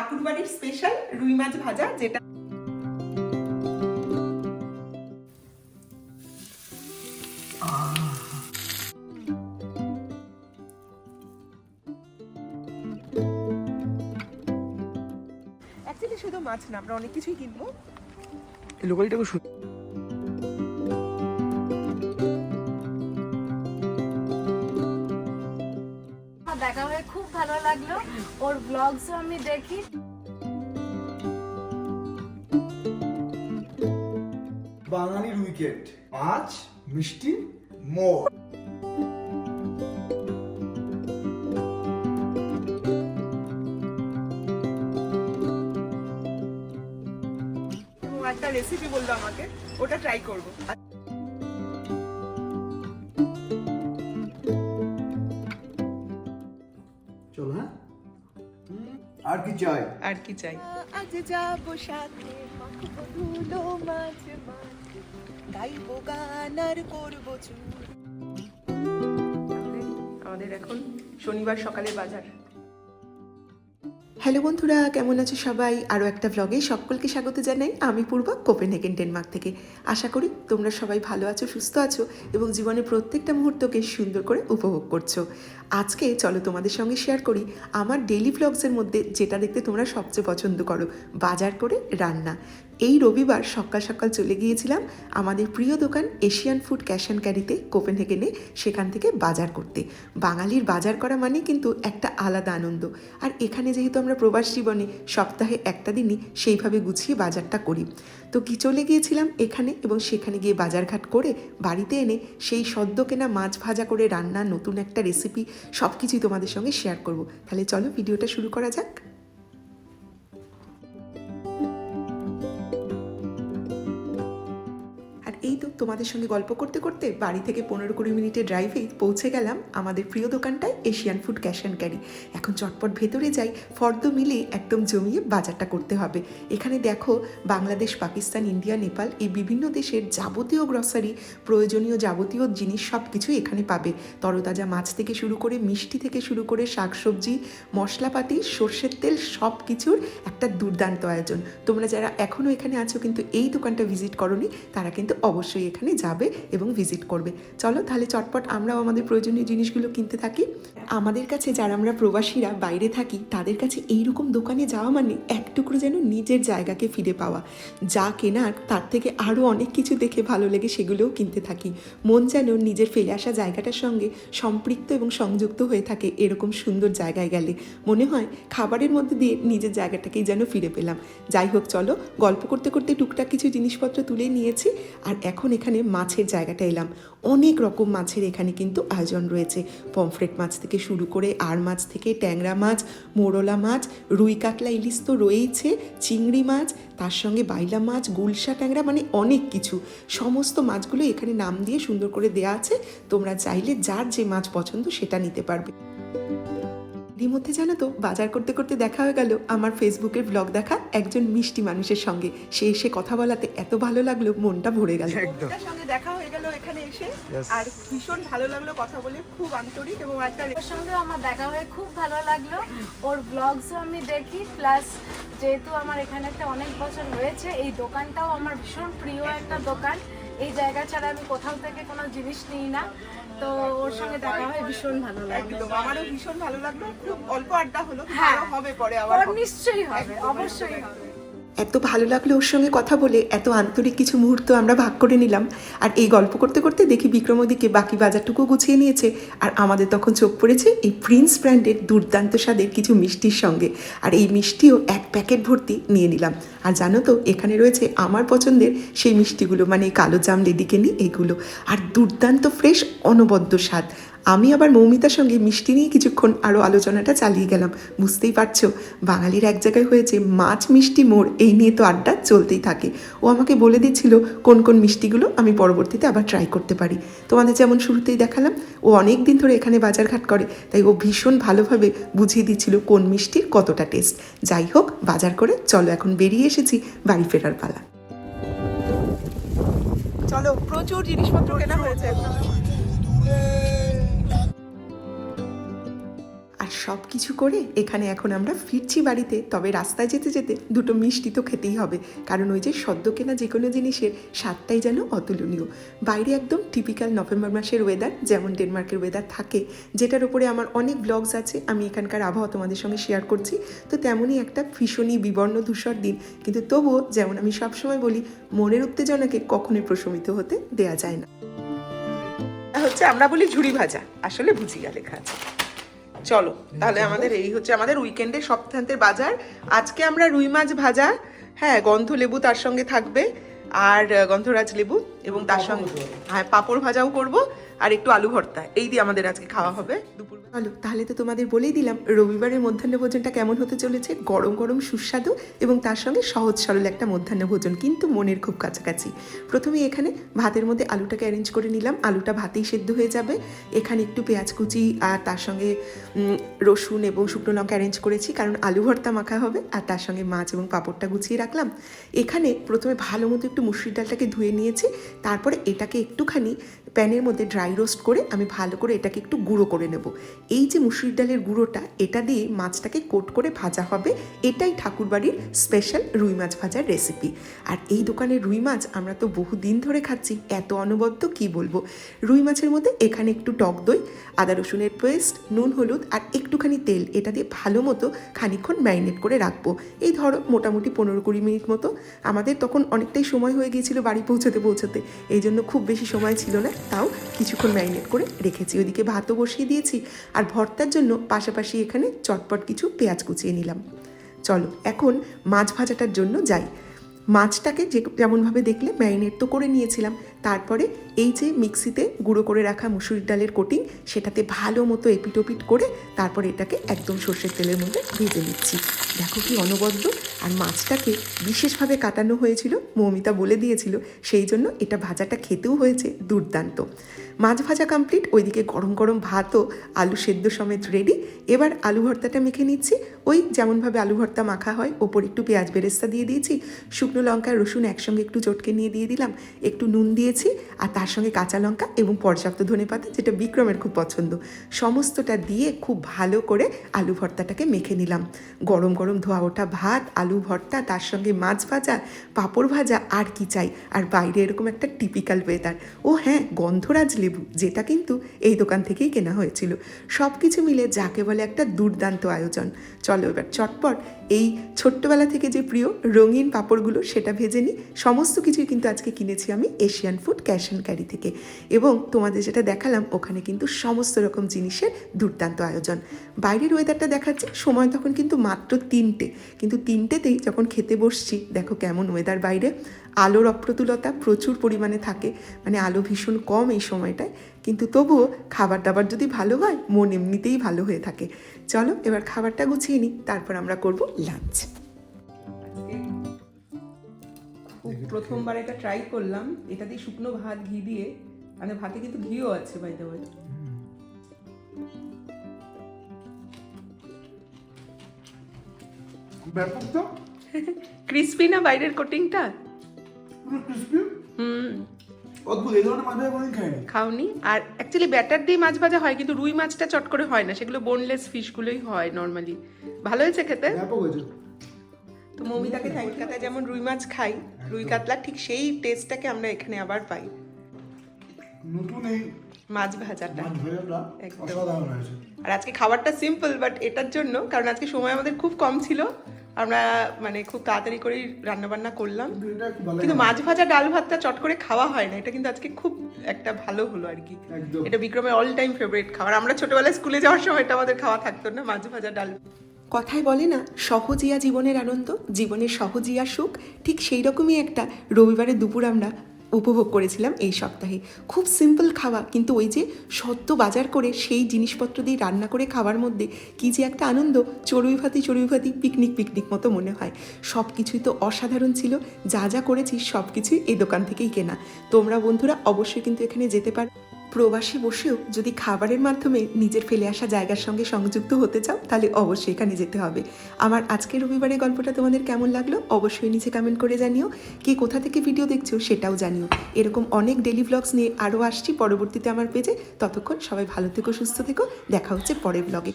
ঠাকুরবাড়ির special রুই মাছ ভাজা, যেটা শুধু মাছ না, আমরা অনেক কিছুই কিনবো। লোকালিটা খুব লাগল। ওর ব্লগসও আমি দেখি। বাঙালির উইকেট মাছ মিষ্টি মোর। একটা রেসিপি বলল আমাকে ওটা ট্রাই করব। আর কি চাই? আর কি চাই? আজ যাব সাথে ধুলো মাছ মাছ গাইবো গান আর করব চুর। আমাদের এখন শনিবার সকালে বাজার। হ্যালো বন্ধুরা, কেমন আছো সবাই? আরও একটা ব্লগে সকলকে স্বাগত জানাই। আমি পূর্ব কোপেন হেগেন ডেনমার্ক থেকে। আশা করি তোমরা সবাই ভালো আছো, সুস্থ আছো এবং জীবনের প্রত্যেকটা মুহূর্তকে সুন্দর করে উপভোগ করছ। আজকে চলো তোমাদের সঙ্গে শেয়ার করি আমার ডেলি ব্লগসের মধ্যে যেটা দেখতে তোমরা সবচেয়ে পছন্দ করো, বাজার করে রান্না। এই রবিবার সকাল সকাল চলে গিয়েছিলাম আমাদের প্রিয় দোকান এশিয়ান ফুড ক্যাশ অ্যান্ড ক্যারিতে কোপেনহেগেনে, সেখান থেকে বাজার করতে। বাঙালির বাজার করা মানে কিন্তু একটা আলাদা আনন্দ। আর এখানে যেহেতু আমরা প্রবাস জীবনে সপ্তাহে একটা দিনই সেইভাবে গুছিয়ে বাজারটা করি। তো কি চলে গিয়েছিলাম এখানে এবং সেখানে গিয়ে বাজারঘাট করে বাড়িতে এনে সেই সদ্য কেনা মাছ ভাজা করে রান্নার নতুন একটা রেসিপি সব কিছুই তোমাদের সঙ্গে শেয়ার করব। তাহলে চলো ভিডিওটা শুরু করা যাক। তোমাদের সঙ্গে গল্প করতে করতে বাড়ি থেকে পনেরো কুড়ি মিনিটের ড্রাইভেই পৌঁছে গেলাম আমাদের প্রিয় দোকানটায় Asian food cash and carry এখন চটপট ভেতরে যাই, ফর্দ মিলে একদম জমিয়ে বাজারটা করতে হবে। এখানে দেখো, বাংলাদেশ, পাকিস্তান, ইন্ডিয়া, নেপাল এই বিভিন্ন দেশের যাবতীয় গ্রসারি প্রয়োজনীয় যাবতীয় জিনিস সব কিছুই এখানে পাবে। তরতাজা মাছ থেকে শুরু করে মিষ্টি থেকে শুরু করে শাকসবজি, মশলাপাতি, সর্ষের তেল সব কিছুর একটা দুর্দান্ত আয়োজন। তোমরা যারা এখনও এখানে আছো কিন্তু এই দোকানটা ভিজিট করনি, তারা কিন্তু অবশ্যই এখানে যাবে এবং ভিজিট করবে। চলো তাহলে চটপট আমরাও আমাদের প্রয়োজনীয় জিনিসগুলো কিনতে থাকি। আমাদের কাছে যারা আমরা প্রবাসীরা বাইরে থাকি, তাদের কাছে এইরকম দোকানে যাওয়া মানে এক টুকরো যেন নিজের জায়গাকে ফিরে পাওয়া। যা কেনার, তার থেকে আরও অনেক কিছু দেখে ভালো লেগে সেগুলোও কিনতে থাকি। মন যেন নিজের ফেলে আসা জায়গাটার সঙ্গে সম্পৃক্ত এবং সংযুক্ত হয়ে থাকে এরকম সুন্দর জায়গায় গেলে। মনে হয় খাবারের মধ্যে দিয়ে নিজের জায়গাটাকেই যেন ফিরে পেলাম। যাই হোক চলো, গল্প করতে করতে টুকটাক কিছু জিনিসপত্র তুলে নিয়েছি। আর এখন এখানে মাছের জায়গাটা এলাম। অনেক রকম মাছের এখানে কিন্তু আয়োজন রয়েছে। পমফ্রেট মাছ থেকে শুরু করে আর মাছ থেকে ট্যাংরা মাছ, মোরলা মাছ, রুই কাতলা ইলিশ তো রয়েইছে, চিংড়ি মাছ, তার সঙ্গে বাইলা মাছ, গুলশা ট্যাংরা মানে অনেক কিছু। সমস্ত মাছগুলো এখানে নাম দিয়ে সুন্দর করে দেয়া আছে। তোমরা চাইলে যার যে মাছ পছন্দ সেটা নিতে পারবে। এরই মধ্যে জানো তো বাজার করতে করতে দেখা হয়ে গেল আমার ফেসবুকের ব্লগ দেখা একজন মিষ্টি মানুষের সঙ্গে। সে এসে কথা বলাতে এত ভালো লাগল মনটা ভরে গেল। একদম। সঙ্গে দেখা হয়ে গেল এখানে এসে। আর ভীষণ ভালো লাগল কথা বলে খুব আন্তরিক এবং একটা ওর সঙ্গে আমার দেখা হয়ে খুব ভালো লাগল। ওর ব্লগসও আমি দেখি প্লাস যেহেতু আমার এখানে একটা অনেক বছর হয়েছে এই দোকানটাও আমার ভীষণ প্রিয় একটা দোকান। এই জায়গা ছাড়া আমি কোথাও থেকে কোনো জিনিস নিই না। তো ওর সঙ্গে দেখা হয় ভীষণ ভালো লাগল। আমারও ভীষণ ভালো লাগল। খুব অল্প আড্ডা হলো হ্যাঁ। হবে পরে আবার নিশ্চয়ই হবে অবশ্যই হবে। এত ভালো লাগল ওর সঙ্গে কথা বলে, এত আন্তরিক কিছু মুহূর্ত আমরা ভাগ করে নিলাম। আর এই গল্প করতে করতে দেখি বিক্রম ওদিকে বাকি বাজারটুকু গুছিয়ে নিয়েছে। আর আমাদের তখন চোখ পড়েছে এই প্রিন্স ব্র্যান্ডের দুর্দান্ত স্বাদের কিছু মিষ্টির সঙ্গে। আর এই মিষ্টিও এক প্যাকেট ভর্তি নিয়ে নিলাম। আর জানো তো, এখানে রয়েছে আমার পছন্দের সেই মিষ্টিগুলো মানে কালো জাম লেডিকেনি এগুলো। আর দুর্দান্ত ফ্রেশ, অনবদ্য স্বাদ। আমি আবার মৌমিতার সঙ্গে মিষ্টি নিয়ে কিছুক্ষণ আরও আলোচনাটা চালিয়ে গেলাম। বুঝতেই পারছ, বাঙালির এক জায়গায় হয়েছে মাছ মিষ্টি মোড়, এই নিয়ে তো আড্ডা চলতেই থাকে। ও আমাকে বলে দিচ্ছিল, কোন কোন মিষ্টিগুলো আমি পরবর্তীতে আবার ট্রাই করতে পারি। তোমাদের যেমন শুরুতেই দেখালাম, ও অনেক দিন ধরে এখানে বাজারঘাট করে, তাই ও ভীষণ ভালোভাবে বুঝিয়ে দিচ্ছিল কোন মিষ্টির কতটা টেস্ট যাই হোক, বাজার করে চলো এখন বেরিয়ে এসেছি বাড়ি ফেরার পালা। চলো, প্রচুর জিনিসপত্র কেনা হয়েছে। আর সব কিছু করে এখানে এখন আমরা ফিরছি বাড়িতে। তবে রাস্তায় যেতে যেতে দুটো মিষ্টি তো খেতেই হবে। কারণ ওই যে সদ্য কেনা যে কোনো জিনিসের স্বাদটাই যেন অতুলনীয়। বাইরে একদম টিপিক্যাল নভেম্বর মাসের ওয়েদার যেমন ডেনমার্কের ওয়েদার থাকে, যেটার উপরে আমার অনেক ব্লগস আছে, আমি এখানকার আবহাওয়া তোমাদের সঙ্গে শেয়ার করছি। তো তেমনই একটা ভীষণই বিবর্ণ ধূসর দিন। কিন্তু তবুও যেমন আমি সবসময় বলি, মনের উত্তেজনাকে কখনোই প্রশমিত হতে দেয়া যায় না। হচ্ছে আমরা বলি ঝুড়ি ভাজা, আসলে ভুজিয়া লেখা আছে। চলো তাহলে আমাদের এই হচ্ছে আমাদের উইকেন্ডে সপ্তাহান্তের বাজার। আজকে আমরা রুই মাছ ভাজা হ্যাঁ গন্ধ লেবু তার সঙ্গে থাকবে আর গন্ধরাজ লেবু এবং তার সঙ্গে হ্যাঁ পাঁপড় ভাজাও করব আর একটু আলু ভর্তা। এই দিয়ে আমাদের আজকে খাওয়া হবে দুপুর চলো তাহলে তো তোমাদের বলেই দিলাম, রবিবারের মধ্যাহ্ন ভোজনটা কেমন হতে চলেছে? গরম গরম সুস্বাদু এবং তার সঙ্গে সহজ সরল একটা মধ্যাহ্ন ভোজন, কিন্তু মনের খুব কাছাকাছি। প্রথমে এখানে ভাতের মধ্যে আলুটাকে অ্যারেঞ্জ করে নিলাম, আলুটা ভাতেই সেদ্ধ হয়ে যাবে। এখানে একটু পেঁয়াজ কুচি আর তার সঙ্গে রসুন এবং শুকনো লঙ্কা অ্যারেঞ্জ করেছি, কারণ আলু ভর্তা মাখা হবে, আর তার সঙ্গে মাছ এবং পাঁপড়টা গুছিয়ে রাখলাম। এখানে প্রথমে ভালো মতো একটু মুসুরির ডালটাকে ধুয়ে নিয়েছি, তারপরে এটাকে একটুখানি প্যানের মধ্যে ড্রাই রোস্ট করে আমি ভালো করে এটাকে একটু গুঁড়ো করে নেব। এই যে মুসুরির ডালের গুঁড়োটা, এটা দিয়ে মাছটাকে কোট করে ভাজা হবে। এটাই ঠাকুরবাড়ির স্পেশাল রুই মাছ ভাজার রেসিপি আর এই দোকানের রুই মাছ আমরা তো বহু দিন ধরে খাচ্ছি, এত অনবদ্য কি বলব? রুই মাছের মধ্যে এখানে একটু টক দই, আদা রসুনের পেস্ট নুন, হলুদ আর একটুখানি তেল। এটা দিয়ে ভালো মতো খানিক্ষণ ম্যারিনেট করে রাখব। এই ধরো মোটামুটি পনেরো কুড়ি মিনিট মতো। আমাদের তখন অনেকটাই সময় হয়ে গিয়েছিল বাড়ি পৌঁছতে পৌঁছতে। এই জন্য খুব বেশি সময় ছিল না। তাও কিছুক্ষণ ম্যারিনেট করে রেখেছি। ওইদিকে ভাতও বসিয়ে দিয়েছি। আর ভর্তার জন্য পাশাপাশি এখানে চটপট কিছু পেঁয়াজ কুচিয়ে নিলাম। চলো, এখন মাছ ভাজাটার জন্য যাই। মাছটাকে যে যেমনভাবে দেখলে ম্যারিনেট তো করে নিয়েছিলাম তারপরে এই যে মিক্সিতে গুঁড়ো করে রাখা মুসুরির ডালের কোটিং, সেটাতে ভালো মতো এপিটোপিট করে তারপরে এটাকে একদম সর্ষের তেলের মধ্যে ভেজে নিচ্ছি। দেখো কি অনবদ্য। আর মাছটাকে বিশেষভাবে কাটানো হয়েছিল, মৌমিতা বলে দিয়েছিল, সেই জন্য এটা ভাজাটা খেতেও হয়েছে দুর্দান্ত। মাছ ভাজা কমপ্লিট ওইদিকে গরম গরম ভাতও আলু সেদ্ধ সমেত রেডি এবার আলু ভর্তাটা মেখে নিচ্ছি। ওই যেমনভাবে আলু ভর্তা মাখা হয়, ওপর একটু পেঁয়াজ বেরেস্তা দিয়ে দিয়েছি। শুকনো লঙ্কা, রসুন একসঙ্গে একটু চটকে নিয়ে দিয়ে দিলাম। একটু নুন দিয়েছি আর তার সঙ্গে কাঁচা লঙ্কা এবং পর্যাপ্ত ধনে পাতা, যেটা বিক্রমের খুব পছন্দ। সমস্তটা দিয়ে খুব ভালো করে আলু ভর্তাটাকে মেখে নিলাম। গরম গরম ধোয়া ওঠা ভাত, আলু ভর্তা, তার সঙ্গে মাছ ভাজা, পাঁপড় ভাজা, আর কি চাই? আর বাইরে এরকম একটা টিপিক্যাল ওয়েদার ও হ্যাঁ গন্ধরাজ লেবু, যেটা কিন্তু এই দোকান থেকেই কেনা হয়েছিল। সব কিছু মিলে যাকে বলে একটা দুর্দান্ত আয়োজন। চলো এবার চটপট এই ছোট্টবেলা থেকে যে প্রিয় রঙিন পাঁপড়গুলো, সেটা ভেজে নিই। সমস্ত কিছুই কিন্তু আজকে কিনেছি আমি Asian food cash and carry থেকে। এবং তোমাদের যেটা দেখালাম, ওখানে কিন্তু সমস্ত রকম জিনিসের দুর্দান্ত আয়োজন। বাইরের ওয়েদারটা দেখাচ্ছে, সময় তখন কিন্তু মাত্র তিনটে। কিন্তু তিনটেতেই যখন খেতে বসছি, দেখো কেমন ওয়েদার বাইরে। আলোর অপ্রতুলতা প্রচুর পরিমাণে থাকে মানে আলো ভীষণ কম এই সময়টায়। কিন্তু তবুও খাবার দাবার যদি ভালো হয়, মন এমনিতেই ভালো হয়ে থাকে। চলো, এবার খাবারটা গুছিয়ে নিই, তারপর আমরা করব লাঞ্চ প্রথমবার এটা ট্রাই করলাম এটা দিয়ে শুকনো ভাত ঘি দিয়ে মানে ভাতে কিন্তু ঘিও আছে বাই দ্য ওয়ে ব্যাপক তো? ক্রিসপি না বাইরের কোটিংটা পুরো ক্রিসপি হুম। অদ্ভুত এই ধরনের মাছ আমি কোনোদিন খাইনি। খাওনি। আর অ্যাকচুয়ালি ব্যাটার দিয়ে মাছ ভাজা হয় কিন্তু রুই মাছটা চট করে হয় না সেগুলো বোনলেস ফিশগুলোই হয় নর্মালি ভালো হয়েছে খেতে? ব্যাপক হয়েছে। তো মৌমিতাকে থ্যাংক কাতায় যেমন রুই মাছ খাই রুই কাতলা ঠিক সেই টেস্টটাকে আমরা এখানে আবার পাই। নতুন এই মাছ ভাজাটা। আর আজকে খাবারটা সিম্পল বাট এটার জন্য কারণ আজকে সময় আমাদের খুব কম ছিল আমরা মানে খুব তাড়াতাড়ি করেই রান্না বান্না করলাম। কিন্তু মাছ ভাজা ডাল ভাতটা চট করে খাওয়া হয় না এটা কিন্তু আজকে খুব একটা ভালো হলো আর কি। এটা বিক্রমের অল টাইম ফেভারিট খাবার। আমরা ছোটবেলায় স্কুলে যাওয়ার সময় এটা আমাদের খাওয়া থাকতো না মাছ ভাজা ডাল। কথায় বলে না, সহজিয়া জীবনের আনন্দ জীবনের সহজিয়া সুখ, ঠিক সেই রকমই একটা রবিবারের দুপুর আমরা উপভোগ করেছিলাম এই সপ্তাহে। খুব সিম্পল খাওয়া, কিন্তু ওই যে সদ্য বাজার করে সেই জিনিসপত্র দিয়ে রান্না করে খাওয়ার মধ্যে কি যে একটা আনন্দ, চড়ুই ভাতি চড়ুই ভাতি পিকনিক পিকনিক মতো মনে হয়। সব কিছুই তো অসাধারণ ছিল, যা যা করেছি সব কিছুই এই দোকান থেকেই কেনা। তোমরা বন্ধুরা অবশ্যই কিন্তু এখানে যেতে পারো প্রবাসে বসেও যদি খাবারের মাধ্যমে নিজের ফেলে আসা জায়গার সঙ্গে সংযুক্ত হতে চাও, তাহলে অবশ্যই এখানে যেতে হবে। আমার আজকের রবিবারের গল্পটা তোমাদের কেমন লাগল? অবশ্যই নিচে কমেন্ট করে জানিও। কে কোথা থেকে ভিডিও দেখছ সেটাও জানিও। এরকম অনেক ডেলি ব্লগস নিয়ে আরও আসছি পরবর্তীতে আমার পেজে ততক্ষণ সবাই ভালো থেকো, সুস্থ থেকো। দেখা হচ্ছে পরের ব্লগে